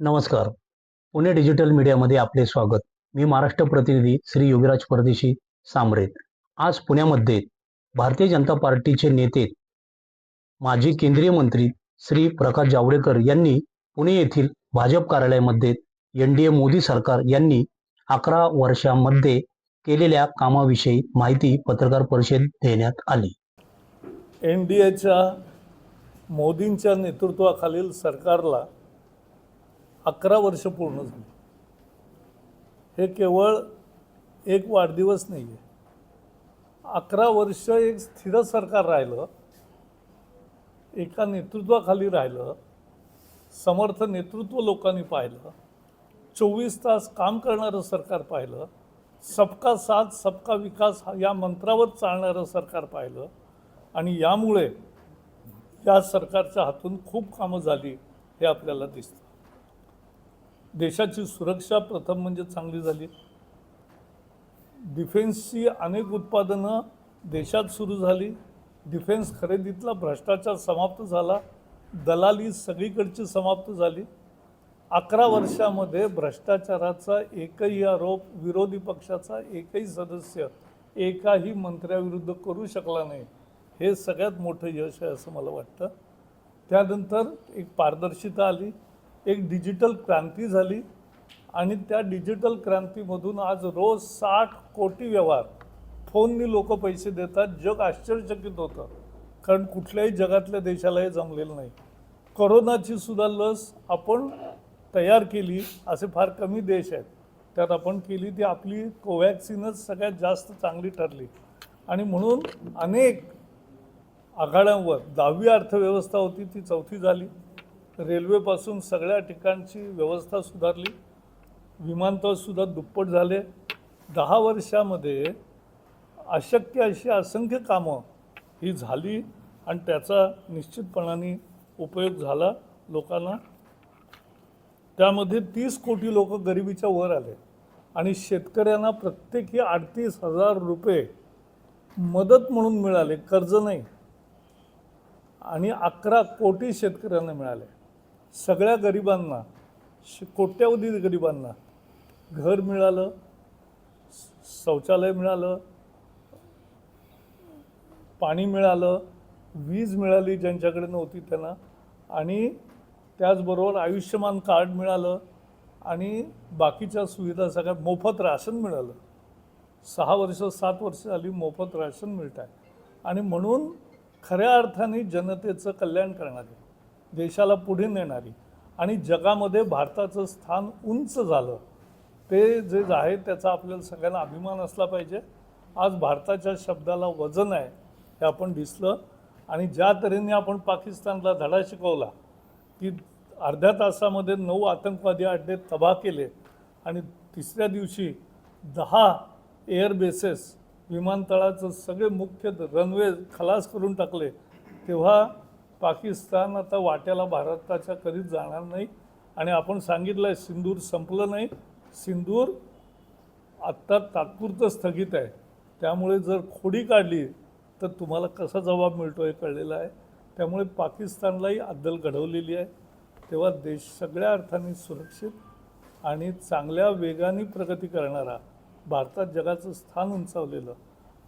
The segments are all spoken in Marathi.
नमस्कार. पुणे डिजिटल मीडियामध्ये आपले स्वागत. मी महाराष्ट्र प्रतिनिधी श्री योगीराज परदेशी सांबरेत आज पुण्यामध्ये भारतीय जनता पार्टीचे नेते माजी केंद्रीय मंत्री श्री प्रकाश जावडेकर यांनी पुणे येथील भाजप कार्यालयामध्ये एन डी ए मोदी सरकार यांनी अकरा वर्षामध्ये केलेल्या कामाविषयी माहिती पत्रकार परिषद देण्यात आली. एन डी एच्या मोदींच्या नेतृत्वाखालील सरकारला अकरा वर्ष पूर्ण झाली. हे केवळ एक वाढदिवस नाही आहे अकरा वर्ष एक स्थिर सरकार राहिलं एका नेतृत्वाखाली राहिलं समर्थ नेतृत्व लोकांनी पाहिलं चोवीस तास काम करणारं सरकार पाहिलं सबका साथ सबका विकास हा या मंत्रावर चालणारं सरकार पाहिलं आणि यामुळे या सरकारच्या हातून खूप कामं झाली हे आपल्याला दिसतं. देशाची सुरक्षा प्रथम म्हणजे चांगली झाली. डिफेन्सची अनेक उत्पादनं देशात सुरू झाली. डिफेन्स खरेदीतला भ्रष्टाचार समाप्त झाला. दलाली सगळीकडची समाप्त झाली. अकरा वर्षामध्ये भ्रष्टाचाराचा एकही आरोप विरोधी पक्षाचा एकही सदस्य एकाही मंत्र्याविरुद्ध करू शकला नाही. हे सगळ्यात मोठं यश आहे असं मला वाटतं. त्यानंतर एक पारदर्शिता आली. एक डिजिटल क्रांती झाली आणि त्या डिजिटल क्रांतीमधून आज रोज साठ कोटी व्यवहार. फोननी लोक पैसे देतात जग आश्चर्यचकित होतं. कारण कुठल्याही जगातल्या देशाला हे जमलेलं नाही. करोनाची सुद्धा लस आपण तयार केली असे फार कमी देश आहेत. त्यात आपण केली ती आपली कोवॅक्सिनच सगळ्यात जास्त चांगली ठरली. आणि म्हणून अनेक आघाड्यांवर दहावी अर्थव्यवस्था होती ती चौथी झाली. रेल्वेपासून सगळ्या ठिकाणची व्यवस्था सुधारली. विमानतळसुद्धा दुप्पट झाले. दहा वर्षामध्ये अशक्य अशी असंख्य कामं ही झाली आणि त्याचा निश्चितपणाने उपयोग झाला लोकांना. त्यामध्ये तीस कोटी लोक गरिबीच्या वर आले आणि शेतकऱ्यांना प्रत्येकी अडतीस हजार रुपये मदत म्हणून मिळाले कर्ज नाही. आणि अकरा कोटी शेतकऱ्यांना मिळाले. सगळ्या गरिबांना श कोट्यावधी गरिबांना घर मिळालं शौचालय मिळालं पाणी मिळालं वीज मिळाली ज्यांच्याकडे नव्हती त्यांना आणि त्याचबरोबर आयुष्यमान कार्ड मिळालं आणि बाकीच्या सुविधा सगळ्या मोफत राशन मिळालं. सहा वर्ष सात वर्ष झाली मोफत राशन मिळत आहे. आणि म्हणून खऱ्या अर्थाने जनतेचं कल्याण करणार आहे देशाला पुढे नेणारी आणि जगामध्ये भारताचं स्थान उंच झालं ते जे आहे त्याचा आपल्याला सगळ्यांना अभिमान असला पाहिजे. आज भारताच्या शब्दाला वजन आहे हे आपण दिसलं. आणि ज्या तऱ्हेने आपण पाकिस्तानला धडा शिकवला की अर्ध्या तासामध्ये नऊ आतंकवादी अड्डे तबाह केले आणि तिसऱ्या दिवशी दहा एअर बेसेस विमानतळाचं सगळे मुख्य रनवे खलास करून टाकले तेव्हा पाकिस्तान आता वाट्याला भारताच्या कधीच जाणार नाही. आणि आपण सांगितलं आहे सिंदूर संपलं नाही. सिंदूर आत्ता तात्पुरतं स्थगित आहे. त्यामुळे जर खोडी काढली तर तुम्हाला कसा जबाब मिळतो हे कळलेलं आहे. त्यामुळे पाकिस्तानलाही अद्दल घडवलेली आहे. तेव्हा देश सगळ्या अर्थाने सुरक्षित आणि चांगल्या वेगाने प्रगती करणारा भारतात जगाचं स्थान उंचावलेलं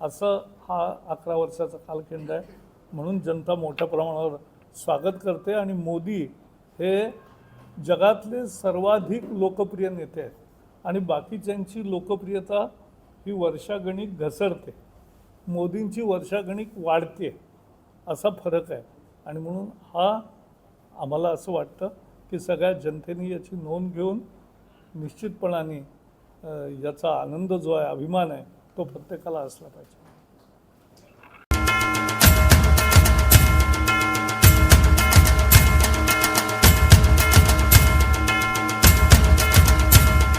असं हा अकरा वर्षाचा कालखंड आहे. म्हणून जनता मोठ्या प्रमाणावर स्वागत करते आणि मोदी हे जगातले सर्वाधिक लोकप्रिय नेते आहेत. आणि बाकीच्यांची लोकप्रियता ही वर्षागणिक घसरते. मोदींची वर्षागणिक वाढते असा फरक आहे. आणि म्हणून हा आम्हाला असं वाटतं की सगळ्या जनतेने याची नोंद घेऊन निश्चितपणाने याचा आनंद जो आहे अभिमान आहे तो प्रत्येकाला असला पाहिजे.